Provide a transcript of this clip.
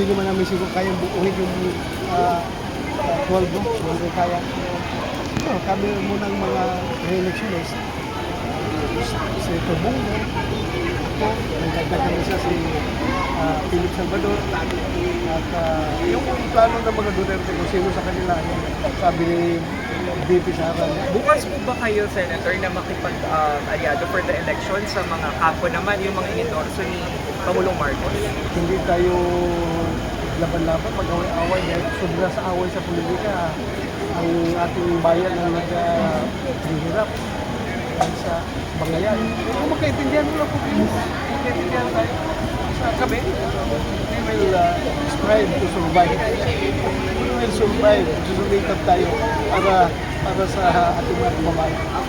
hindi naman namin siguro kayang buuhin yung uh, uh, 12, no? Hindi kaya. No, kami munang mga re-electionist. Si Ito Bongo, ako, nagdagdagan na siya si uh, Philip Salvador, at uh, yung plano ng mga Duterte kung sino sa kanila, yung sabi ni VP Sara, Bukas po ba kayo, Senator, na makipag-aliado for the election sa mga kapo naman, yung mga inendorso ni Pangulong Marcos? hindi tayo laban-laban, mag-away-away dahil sobra sa away sa politika ang ating bayan ang naghihirap dahil sa bangayan. Kung magkaintindihan mo lang po kayo, magkaintindihan tayo. Sa kami, we will uh, strive to survive. We will survive, susumikap tayo para para sa ating mga kababayan.